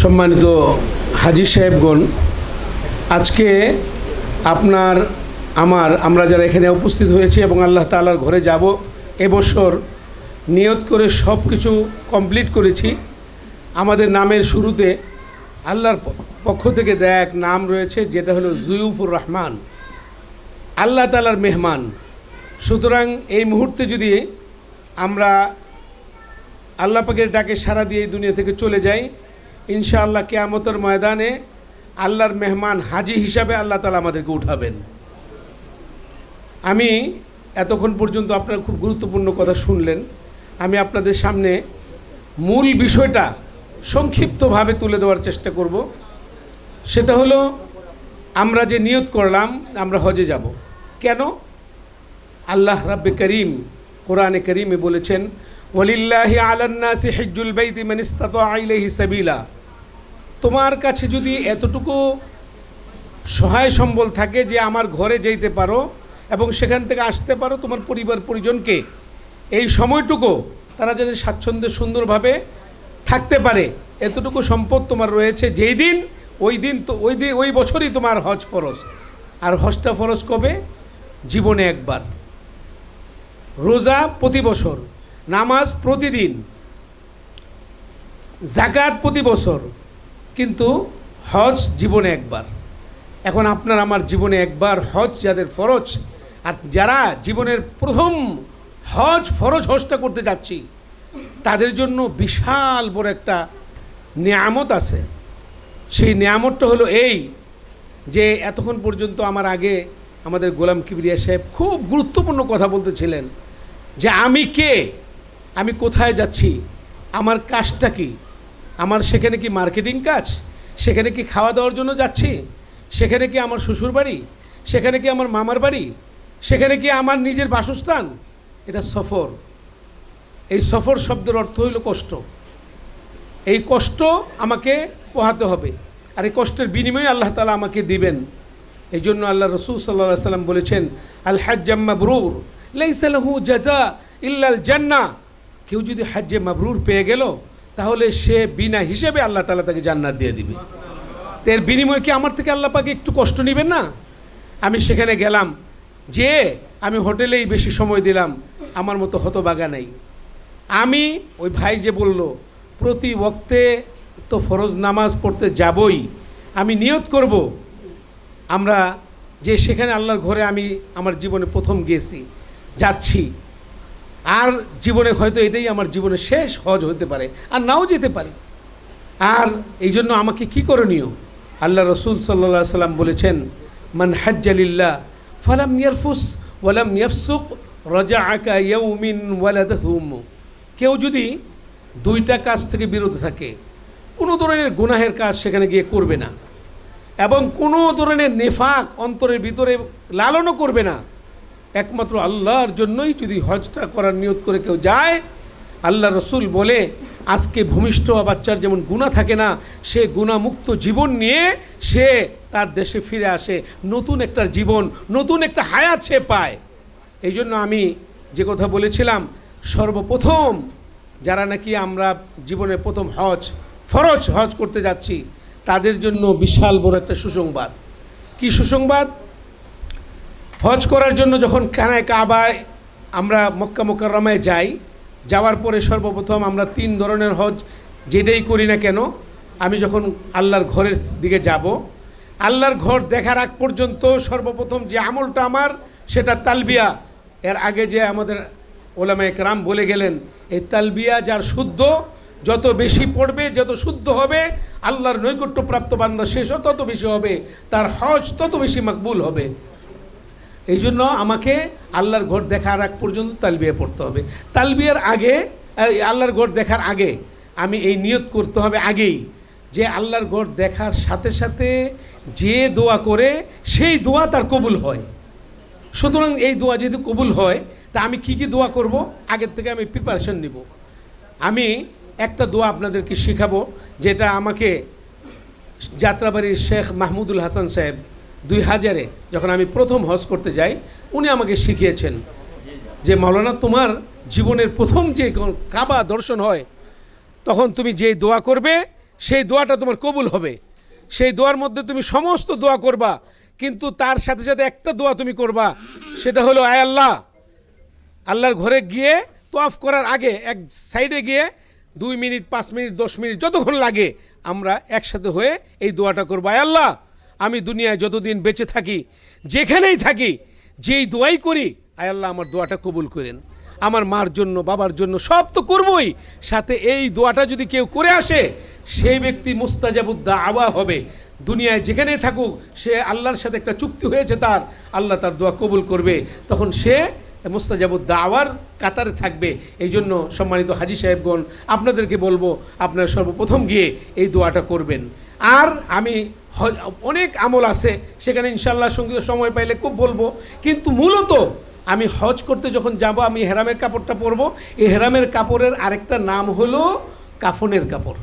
সম্মানিত হাজি সাহেবগণ, আজকে আপনার, আমার, আমরা যারা এখানে উপস্থিত হয়েছি এবং আল্লাহ তালার ঘরে যাব এবছর নিয়ত করে সব কিছু কমপ্লিট করেছি। আমাদের নামের শুরুতে আল্লাহর পক্ষ থেকে দেয়া এক নাম রয়েছে, যেটা হলো জুয়ুফুর রহমান। আল্লাহ তালার মেহমান। সুতরাং এই মুহূর্তে যদি আমরা আল্লাহ পাকের ডাকে সারা দিয়ে এই দুনিয়া থেকে চলে যাই। ইনশাআল্লাহ কেয়ামতের ময়দানে আল্লাহর মেহমান হাজি হিসাবে আল্লাহ তালা আমাদেরকে উঠাবেন। আমি এতক্ষণ পর্যন্ত আপনার খুব গুরুত্বপূর্ণ কথা শুনলেন। আমি আপনাদের সামনে মূল বিষয়টা সংক্ষিপ্তভাবে তুলে দেওয়ার চেষ্টা করব। সেটা হলো, আমরা যে নিয়ত করলাম, আমরা হজে যাব। কেন? আল্লাহ রাব্বে করিম কোরআনে করিমে বলেছেন ওলিল্লাহি আলান্নাসি হিজ্জুল বাইতি মান ইসতাতা ইলাইহি সাবিলা। তোমার কাছে যদি এতটুকু সহায় সম্বল থাকে যে আমার ঘরে যেতে পারো এবং সেখান থেকে আসতে পারো তোমার পরিবার পরিজনকে, এই সময়টুকু তারা যাতে স্বাচ্ছন্দ্যে সুন্দরভাবে থাকতে পারে, এতটুকু সম্পদ তোমার রয়েছে যেই দিন, ওই দিন তো, ওই দিন, ওই বছরই তোমার হজ ফরজ। আর হজটা ফরজ কবে? জীবনে একবার। রোজা প্রতি বছর। নামাজ প্রতিদিন, জাকাত প্রতি বছর, কিন্তু হজ জীবনে একবার। এখন আপনার আমার জীবনে একবার হজ যাদের ফরজ, আর যারা জীবনের প্রথম হজ ফরজ হজটা করতে যাচ্ছি, তাদের জন্য বিশাল বড় একটা নিয়ামত আছে। সেই নিয়ামতটা হলো এই যে, এতক্ষণ পর্যন্ত আমার আগে আমাদের গোলাম কিবরিয়া সাহেব খুব গুরুত্বপূর্ণ কথা বলতেছিলেন যে, আমি কে? আমি কোথায় যাচ্ছি? আমার কাজটা কি? আমার সেখানে কি মার্কেটিং কাজ? সেখানে কি খাওয়া দাওয়ার জন্য যাচ্ছি? সেখানে কি আমার শ্বশুর বাড়ি? সেখানে কি আমার মামার বাড়ি? সেখানে কি আমার নিজের বাসস্থান? এটা সফর। এই সফর শব্দের অর্থ হইল কষ্ট। এই কষ্ট আমাকে পোহাতে হবে। আর এই কষ্টের বিনিময়ে আল্লাহ তালা আমাকে দিবেন। এই জন্য আল্লাহ রসুল সাল্লাহ সাল্লাম বলেছেন আল হাজ্জাম্মা বরুর লাইসালাহু জাজা ইল্লাল জান্না কেউ যদি হাজ্জে মাবরুর পেয়ে গেল, তাহলে সে বিনা হিসেবে আল্লাহ তালা তাকে জান্নাত দিয়ে দিবে। এর বিনিময়ে কি আমার থেকে আল্লাহ পাকে একটু কষ্ট নেবেন না? আমি সেখানে গেলাম, যে আমি হোটেলেই বেশি সময় দিলাম, আমার মতো হতবাগা নাই। আমি, ওই ভাই যে বলল, প্রতি বক্তে তো ফরজ নামাজ পড়তে যাবই, আমি নিয়ত করব। আমরা যে সেখানে আল্লাহর ঘরে আমি আমার জীবনে প্রথম গেছি, যাচ্ছি। আর জীবনে হয়তো এটাই আমার জীবনের শেষ হজ হতে পারে, আর নাও যেতে পারে। আর এই জন্য আমাকে কি করণীয়? আল্লাহ রসুল সাল্লা সাল্লাম বলেছেন, মান হাজ্জালিল্লাহ ফালাম ইয়ারফুস ওয়ালাম ইয়াফসুক রজা আকা ইয়ৌমিন ওয়ালাদুম কেউ যদি দুইটা কাজ থেকে বিরত থাকে, কোনো ধরনের গুনাহের কাজ সেখানে গিয়ে করবে না, এবং কোনো ধরনের নেফাক অন্তরের ভিতরে লালনও করবে না একমাত্র আল্লাহর জন্যই যদি হজটা করার নিয়ত করে কেউ যায়, আল্লাহ রসুল বলে, আজকে ভূমিষ্ঠ বাচ্চার যেমন গুণা থাকে না, সে গুণামুক্ত জীবন নিয়ে সে তার দেশে ফিরে আসে, নতুন একটা জীবন, নতুন একটা হায়াত সে পায়। এই জন্য আমি যে কথা বলেছিলাম, সর্বপ্রথম যারা নাকি আমরা জীবনের প্রথম হজ, ফরজ হজ করতে যাচ্ছি, তাদের জন্য বিশাল বড় একটা সুসংবাদ। কি সুসংবাদ? হজ করার জন্য যখন কানায় কাবায় আমরা মক্কা মোকাররমায় যাই, যাওয়ার পরে সর্বপ্রথম আমরা তিন ধরনের হজ যেটাই করি না কেন, আমি যখন আল্লাহর ঘরের দিকে যাব, আল্লাহর ঘর দেখার আগ পর্যন্ত সর্বপ্রথম যে আমলটা আমার, সেটা তালবিয়া। এর আগে যে আমাদের ওলামা একরাম বলে গেলেন, এই তালবিয়া যার শুদ্ধ, যত বেশি পড়বে, যত শুদ্ধ হবে, আল্লাহর নৈকট্যপ্রাপ্ত বান্দা শেষও তত বেশি হবে, তার হজ তত বেশি মকবুল হবে। এই জন্য আমাকে আল্লাহর ঘর দেখার আগ পর্যন্ত তালবিয়া পড়তে হবে। তালবিয়ার আগে আল্লাহর ঘর দেখার আগে আমি এই নিয়ত করতে হবে আগেই যে আল্লাহর ঘর দেখার সাথে সাথে যে দোয়া করে সেই দোয়া তার কবুল হয়। সুতরাং এই দোয়া যদি কবুল হয়, তা আমি কি কি দোয়া করব? আগের থেকে আমি প্রিপারেশন নিব। আমি একটা দোয়া আপনাদেরকে শেখাবো, যেটা আমাকে যাত্রাবাড়ির শেখ মাহমুদুল হাসান সাহেব দুই হাজারে যখন আমি প্রথম হজ করতে যাই, উনি আমাকে শিখিয়েছেন যে, মাওলানা, তোমার জীবনের প্রথম যে কাবা দর্শন হয়, তখন তুমি যে দোয়া করবে, সেই দোয়াটা তোমার কবুল হবে। সেই দোয়ার মধ্যে তুমি সমস্ত দোয়া করবা, কিন্তু তার সাথে সাথে একটা দোয়া তুমি করবা, সেটা হলো, আয় আল্লাহ, আল্লাহর ঘরে গিয়ে তোয়াফ করার আগে এক সাইডে গিয়ে দুই মিনিট, পাঁচ মিনিট, দশ মিনিট, যতক্ষণ লাগে, আমরা একসাথে হয়ে এই দোয়াটা করব। আয় আল্লাহ আমি দুনিয়ায় যতদিন বেঁচে থাকি, যেখানেই থাকি, যেই দোয়াই করি, আয় আল্লাহ আমার দোয়াটা কবুল করেন। আমার মার জন্য, বাবার জন্য সব তো করবই। সাথে এই দোয়াটা যদি কেউ করে আসে, সেই ব্যক্তি মুস্তাজাবুদ্দা আওয়া হবে। দুনিয়ায় যেখানেই থাকুক, সে আল্লাহর সাথে একটা চুক্তি হয়েছে তার, আল্লাহ তার দোয়া কবুল করবে। তখন সে মুস্তাজাবুদ দাওয়ার কাতারে থাকবে। এই জন্য সম্মানিত হাজি সাহেবগণ, আপনাদেরকে বলব, আপনারা সর্বপ্রথম গিয়ে এই দোয়াটা করবেন। আর আমি অনেক আমল আছে, সেখানে ইনশাল্লাহ সঙ্গে সময় পাইলে খুব বলব। কিন্তু মূলত আমি হজ করতে যখন যাব, আমি হেরামের কাপড়টা পরবো। এই হেরামের কাপড়ের আরেকটা নাম হলো কাফনের কাপড়।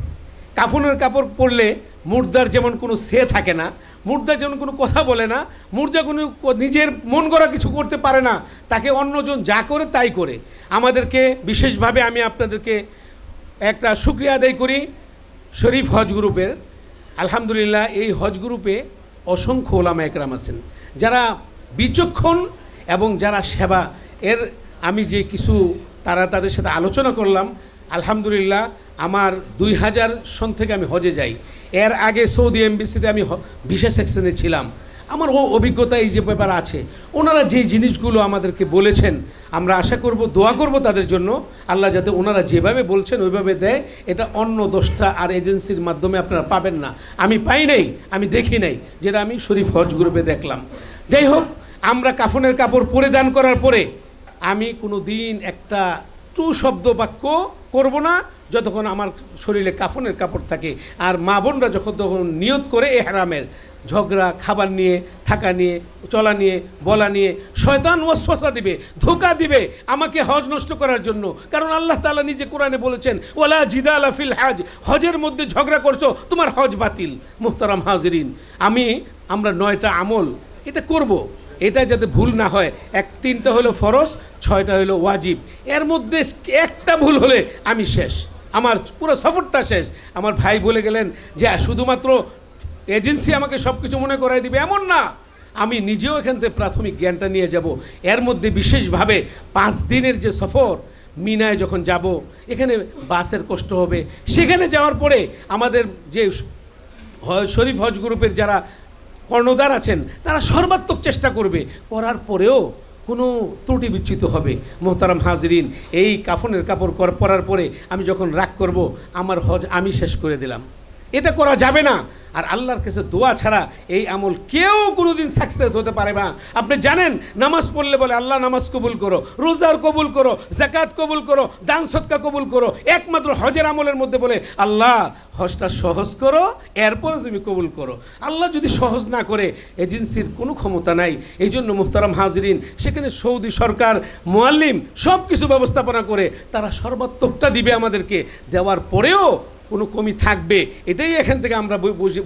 কাফনের কাপড় পরলে মুর্দার যেমন কোনো সে থাকে না, মুর্দা যেমন কোনো কথা বলে না, মুর্দা কোনো নিজের মন গড়া কিছু করতে পারে না, তাকে অন্যজন যা করে তাই করে। আমাদেরকে বিশেষভাবে আমি আপনাদেরকে একটা শুক্রিয়া আদায় করি শরীফ হজ গ্রুপের। আলহামদুলিল্লাহ, এই হজ গ্রুপে অসংখ্য ওলামা একরাম আছেন। যারা বিচক্ষণ এবং যারা সেবা, এর আমি যে কিছু তারা তাদের সাথে আলোচনা করলাম, আলহামদুলিল্লাহ, আমার দুই হাজার সন থেকে আমি হজে যাই। এর আগে সৌদি এমবিসিতে আমি ভিসা সেকশনে ছিলাম। আমার ও অভিজ্ঞতা এই যে ব্যাপার আছে। ওনারা যে জিনিসগুলো আমাদেরকে বলেছেন, আমরা আশা করব, দোয়া করব তাদের জন্য, আল্লাহ যাতে ওনারা যেভাবে বলছেন ওইভাবে দেয়, এটা অন্য দশটা আর এজেন্সির মাধ্যমে আপনারা পাবেন না। আমি পাই নাই, আমি দেখি নাই, যেটা আমি শরীফ হজ গ্রুপে দেখলাম। যাই হোক, আমরা কাফনের কাপড় পরিধান করার পরে, আমি কোনো দিন একটা টু শব্দ বাক্য করব না, যতক্ষণ আমার শরীরে কাফনের কাপড় থাকে। আর মা বোনরা যখন তখন নিয়ত করে এ হারামের ঝগড়া, খাবার নিয়ে, থাকা নিয়ে, চলা নিয়ে, বলা নিয়ে, শয়তান ওয়াসওয়াসা দিবে, ধোকা দিবে আমাকে হজ নষ্ট করার জন্য। কারণ আল্লাহ তাআলা নিজে কোরআনে বলেছেন, ওয়ালা জিদালা ফিল হাজ। হজের মধ্যে ঝগড়া করছ, তোমার হজ বাতিল। মুহতারাম হাজরিন, আমি, আমরা নয়টা আমল এটা করব। এটা যাতে ভুল না হয়। এক তিনটা হলো ফরজ, ছয়টা হলো ওয়াজিব। এর মধ্যে একটা ভুল হলে আমি শেষ। আমার পুরো সফরটা শেষ। আমার ভাই বলে গেলেন যে, শুধুমাত্র এজেন্সি আমাকে সব কিছু মনে করাই দিবে, এমন না। আমি নিজেও এখান থেকে প্রাথমিক জ্ঞানটা নিয়ে যাব। এর মধ্যে বিশেষভাবে পাঁচ দিনের যে সফর, মিনায় যখন যাব, এখানে বাসের কষ্ট হবে। সেখানে যাওয়ার পরে আমাদের যে শরীফ হজ গ্রুপের যারা কর্ণধার আছেন, তারা সর্বাত্মক চেষ্টা করবে। করার পরেও কোনো ত্রুটি বিচ্যুত হবে। মোহতারাম হাজরিন, এই কাফনের কাপড় পরার পরে আমি যখন রাগ করব, আমার হজ আমি শেষ করে দিলাম। এটা করা যাবে না। আর আল্লাহর কাছে দোয়া ছাড়া এই আমল কেউ কোনোদিন সাকসেস হতে পারে না। আপনি জানেন, নামাজ পড়লে বলে, আল্লাহ, নামাজ কবুল করো, রোজার কবুল করো জাকাত কবুল করো, দান সৎকা কবুল করো। একমাত্র হজের আমলের মধ্যে বলে, আল্লাহ, হজটা সহজ করো, এরপরে তুমি কবুল করো। আল্লাহ যদি সহজ না করে, এজেন্সির কোনো ক্ষমতা নাই। এই জন্য মুহতারাম হাজরিন, সেখানে সৌদি সরকার, মোয়াল্লিম সব কিছু ব্যবস্থাপনা করে, তারা সর্বাত্মকটা দিবে আমাদেরকে। দেওয়ার পরেও কোনো কমি থাকবে, এটাই এখান থেকে আমরা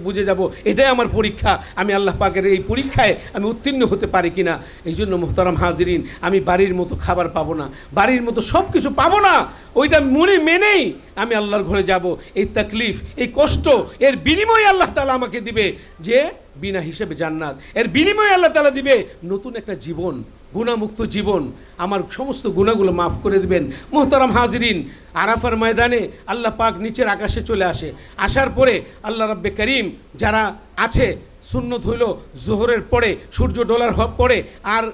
বুঝে যাব, এটাই আমার পরীক্ষা। আমি আল্লাহ পাকের এই পরীক্ষায় আমি উত্তীর্ণ হতে পারি কি না এই জন্য মোহতারাম হাজরিন, আমি বাড়ির মতো খাবার পাবো না, বাড়ির মতো সব কিছু পাবো না, ওইটা মনে মেনেই আমি আল্লাহর ঘরে যাব। এই তাকলিফ, এই কষ্ট, এর বিনিময়ে আল্লাহ তালা আমাকে দিবে যে বিনা হিসেবে জান্নাত। এর বিনিময়ে আল্লাহ তালা দিবে নতুন একটা জীবন, গুণামুক্ত জীবন। আমার সমস্ত গুণাগুলো মাফ করে দিবেন। মোহতারাম হাজরিন, আরাফার ময়দানে আল্লাহ পাক নিচের আকাশে চলে আসে। আসার পরে আল্লাহ রব্বে করিম যারা আছে, সুন্নত হইল জোহরের পরে, সূর্য ডোলার পরে, আর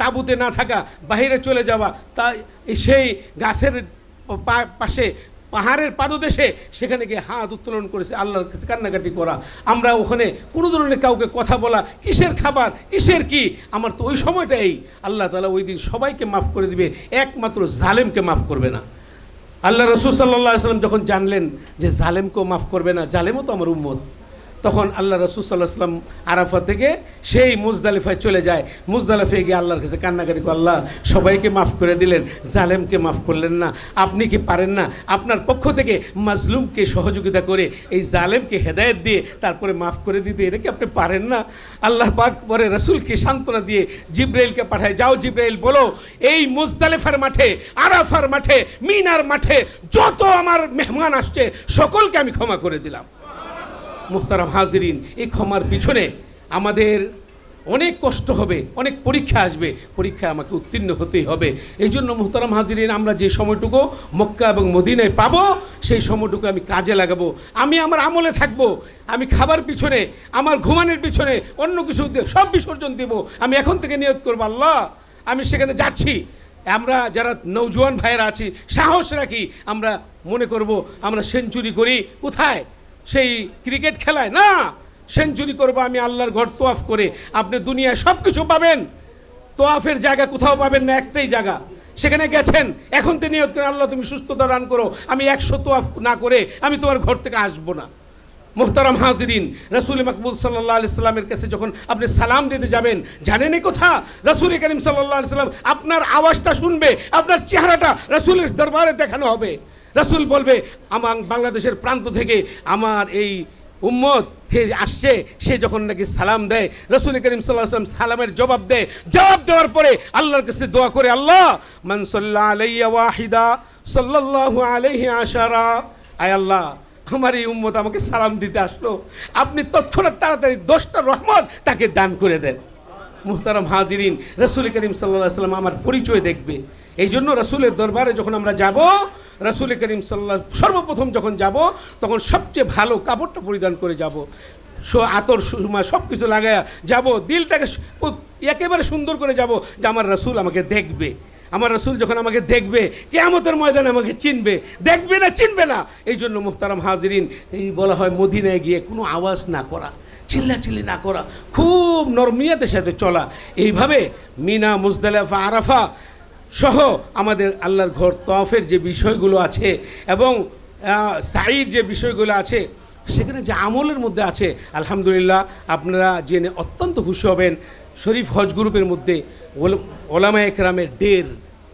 তাঁবুতে না থাকা বাইরে চলে যাওয়া তা সেই গাছের পাশে পাহাড়ের পাদদেশে সেখানে গিয়ে হাত উত্তোলন করেছে, আল্লাহর কান্নাকাটি করা। আমরা ওখানে কোনো ধরনের কাউকে কথা বলা, কিসের খাবার, কিসের কি, আমার তো ওই সময়টাই আল্লাহ তালা ওই দিন সবাইকে মাফ করে দিবে, একমাত্র জালেমকে মাফ করবে না। আল্লাহ রসুল সাল্লাহ সাল্লাম যখন জানলেন যে জালেমকেও মাফ করবে না, জালেমও তো আমার উম্মত। তখন আল্লাহ রসুল সাল্লাহ সাল্লাম আরাফা থেকে সেই মুজদালিফায় চলে যায়। মুজদালিফায় গিয়ে আল্লাহর কাছে কান্নাকাটি আল্লাহ, সবাইকে মাফ করে দিলেন, জালেমকে মাফ করলেন না, আপনি কি পারেন না? আপনার পক্ষ থেকে মাজলুমকে সহযোগিতা করে এই জালেমকে হেদায়েত দিয়ে তারপরে মাফ করে দিতে, এটা কি আপনি পারেন না? আল্লাহ পাক পরে রসুলকে সান্ত্বনা দিয়ে জিব্রাইলকে পাঠায়, যাও জিব্রাইল, বলো, এই মুজদালিফার মাঠে, আরাফার মাঠে, মিনার মাঠে যত আমার মেহমান আসছে, সকলকে আমি ক্ষমা করে দিলাম। মুহতারাম হাজিরিন, এই ক্ষমার পিছনে আমাদের অনেক কষ্ট হবে, অনেক পরীক্ষা আসবে। পরীক্ষায় আমাকে উত্তীর্ণ হতেই হবে। এই জন্য মুহতারাম হাজিরিন, আমরা যে সময়টুকু মক্কা এবং মদিনায় পাবো, সেই সময়টুকু আমি কাজে লাগাবো। আমি আমার আমলে থাকব, আমি খাবার পিছনে, আমার ঘুমানোর পিছনে, অন্য কিছু সব বিসর্জন দেব। আমি এখন থেকে নিয়ত করব, আল্লাহ, আমি সেখানে যাচ্ছি। আমরা যারা নৌজওয়ান ভাইয়েরা আছি, সাহস রাখি, আমরা মনে করব, আমরা সেঞ্চুরি করি। কোথায়? সেই ক্রিকেট খেলায়, না! সেঞ্চুরি করব আমি আল্লাহর ঘর তোয়াফ করে। আপনি দুনিয়ায় সব কিছু পাবেন। তোয়াফের জায়গা কোথাও পাবেন না, একটাই জায়গা। সেখানে গেছেন, এখন তো নিয়ত করে আল্লাহ তুমি সুস্থতা দান করো, আমি একশো তোয়াফ না করে আমি তোমার ঘর থেকে আসব না। মোহতারাম হাজিরিন, রসুল মকবুল সাল্লাহ আলি সাল্লামের কাছে যখন আপনি সালাম দিতে যাবেন, জানেন কথা? রসুল করিম সাল্লাহ আলি সাল্লাম আপনার আওয়াজটা শুনবে, আপনার চেহারাটা রসুলের দরবারে দেখানো হবে। রসুল বলবে, আমার বাংলাদেশের প্রান্ত থেকে আমার এই উম্মত আসছে, সে যখন নাকি সালাম দেয়, রসুল করিম সাল্লাহ সাল্লাম সালামের জবাব দেয়। জবাব দেওয়ার পরে আল্লাহর কাছে দোয়া করে, আল্লাহ মানসল্লাহ আলাইয়া ওয়াহিদা সাল্লাল্লাহু আলাইহি আশারা। আয় আল্লাহ, আমার এই উম্মত আমাকে সালাম দিতে আসলো। আপনি তৎক্ষণাৎ তাড়াতাড়ি দশটা রহমত তাকে দান করে দেন। মুহতারাম হাজিরিন, রসুল করিম সাল্লাহ সাল্লাম আমার পরিচয় দেখবে। এই জন্য রসুলের দরবারে যখন আমরা যাব রসুল করিম সাল্লাহ সর্বপ্রথম যখন যাব, তখন সবচেয়ে ভালো কাপড়টা পরিধান করে যাব। সো আতর সুমা সব কিছু লাগায়া যাব, দিলটাকে একেবারে সুন্দর করে যাব যে আমার রসুল আমাকে দেখবে। আমার রসুল যখন আমাকে দেখবে, কেয়ামতের ময়দানে আমাকে চিনবে। দেখবে না, চিনবে না। এই জন্য মুহতারাম হাজরিন, এই বলা হয় মদিনায় গিয়ে কোনো আওয়াজ না করা, চিল্লাচিল্লি না করা, খুব নরমিয়াতের সাথে চলা। এইভাবে মিনা, মুজদালেফা, আরাফা সহ আমাদের আল্লাহর ঘর তফের যে বিষয়গুলো আছে এবং সাইর যে বিষয়গুলো আছে, সেখানে যে আমলের মধ্যে আছে, আলহামদুলিল্লাহ আপনারা জেনে অত্যন্ত খুশি হবেন। শরীফ হজ গ্রুপের মধ্যে ওল- ওলামা একরামের ডের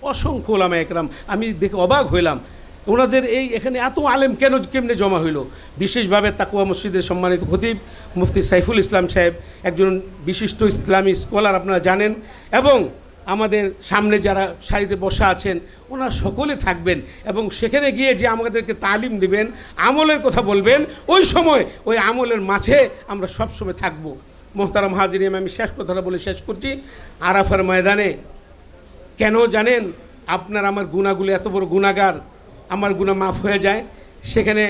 অসংখ্য ওলামা একরাম, আমি দেখে অবাক হইলাম। ওনাদের এই এখানে এত আলেম কেন কেমনে জমা হইল? বিশেষভাবে তাকুয়া মসজিদের সম্মানিত খতিব মুফতি সাইফুল ইসলাম সাহেব, একজন বিশিষ্ট ইসলামী স্কলার আপনারা জানেন এবং আমাদের সামনে যারা সারিতে বসা আছেন, ওনারা সকলে থাকবেন এবং সেখানে গিয়ে যে আমাদেরকে তালিম দিবেন, আমলের কথা বলবেন, ওই সময় ওই আমলের মাঝে আমরা সবসময় থাকব। মোহতারাম হাজিরিম আমি শেষ কথাটা বলে শেষ করছি। আরাফার ময়দানে, কেন জানেন আপনার আমার গুণাগুলো এত বড় গুণাগার, আমার গুণা মাফ হয়ে যায়। সেখানে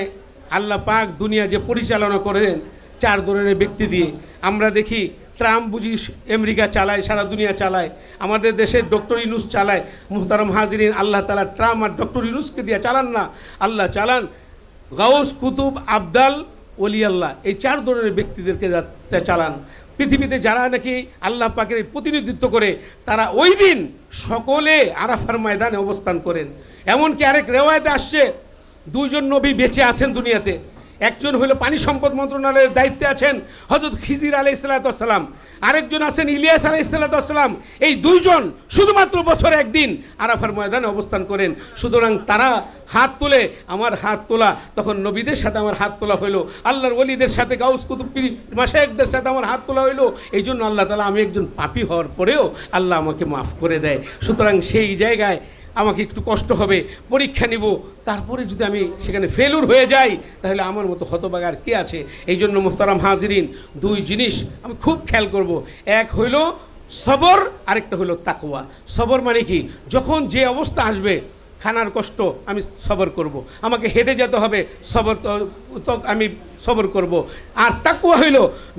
আল্লাহ পাক দুনিয়া যে পরিচালনা করেন, চার ধরনের ব্যক্তি দিয়ে। আমরা দেখি ট্রাম্প বুঝি আমেরিকা চালায়, সারা দুনিয়া চালায়, আমাদের দেশের ডক্টর ইনুস চালায়, মুহতারম হাজিরিন, আল্লাহ তালা ট্রাম্প আর ডক্টর ইনুসকে দিয়ে চালান না। আল্লাহ চালান। গাউস, কুতুব, আবদাল আল্লাহ, এই চার ধরনের ব্যক্তিদেরকে চালান। পৃথিবীতে যারা নাকি আল্লাহ পাকের প্রতিনিধিত্ব করে, তারা ওই দিন সকলে আরাফার ময়দানে অবস্থান করেন। এমনকি আরেক রেওয়ায়তে আসছে দুজন নবী বেঁচে আছেন দুনিয়াতে। একজন হলো পানি সম্পদ মন্ত্রণালয়ের দায়িত্বে আছেন হজরত খিজির আলাই সাল্লাতাম আরেকজন আছেন ইলিয়াস আলাই সাল্লাতাম এই দুইজন শুধুমাত্র বছরে একদিন আরাফার ময়দানে অবস্থান করেন। সুতরাং তারা হাত তুলে, আমার হাত তোলা। তখন নবীদের সাথে আমার হাত তোলা হইল। আল্লাহর ওলিদের সাথে, গাউস কুতুব পীর মাসায়কদের সাথে আমার হাত তোলা হইল। এই জন্য আল্লাহ তালা আমি একজন পাপি হওয়ার পরেও আল্লাহ আমাকে মাফ করে দেয়। সুতরাং সেই জায়গায় আমাকে একটু কষ্ট হবে, পরীক্ষা নিব। তারপরে যদি আমি সেখানে ফেলুর হয়ে যাই, তাহলে আমার মতো হতবাগার কে আছে? এই জন্য মোহতারাম হাজিরিন, দুই জিনিস আমি খুব খেয়াল করব। এক হইল সবর, আরেকটা হলো তাকুয়া সবর মানে কি? যখন যে অবস্থা আসবে খানার কষ্ট আমি সবর করব। আমাকে হেঁটে যেতে হবে, সবর আমি সবর করব। আর তাকুয়া হইল,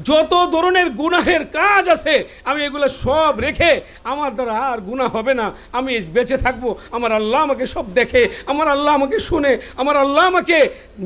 যত ধরনের গুনাহের কাজ আছে, আমি এগুলো সব রেখে আমার দ্বারা আর গুনাহ হবে না আমি বেঁচে থাকব, আমার আল্লাহ আমাকে সব দেখে, আমার আল্লাহ আমাকে শুনে, আমার আল্লাহ আমাকে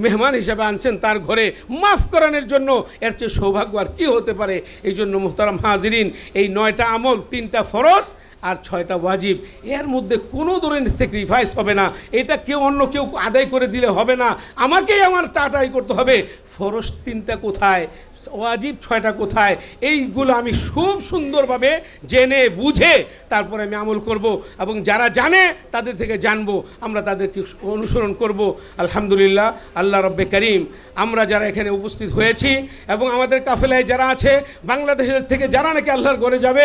মেহমান হিসাবে আনছেন তার ঘরে মাফ করানোর জন্য এর চেয়ে সৌভাগ্য আর কী হতে পারে এই জন্য মুহতারাম হাজিরিন, এই নয়টা আমল, তিনটা ফরজ আর ছয়টা ওয়াজিব, এর মধ্যে কোনো ধরনের স্যাক্রিফাইস হবে না। এটা কেউ অন্য কেউ আদায় করে দিলে হবে না। আমাকেই আমার টাটাই করতে হবে। ফরস তিনটা কোথায়? ওয়াজিব ছয়টা কোথায়? এইগুলো আমি খুব সুন্দরভাবে জেনে, বুঝে তারপরে আমি আমল করব এবং যারা জানে তাদের থেকে জানব। আমরা তাদেরকে অনুসরণ করব। আলহামদুলিল্লাহ, আল্লাহ রব্বে করিম। আমরা যারা এখানে উপস্থিত হয়েছি এবং আমাদের কাফেলায় যারা আছে, বাংলাদেশের থেকে যারা নাকি আল্লাহর ঘরে যাবে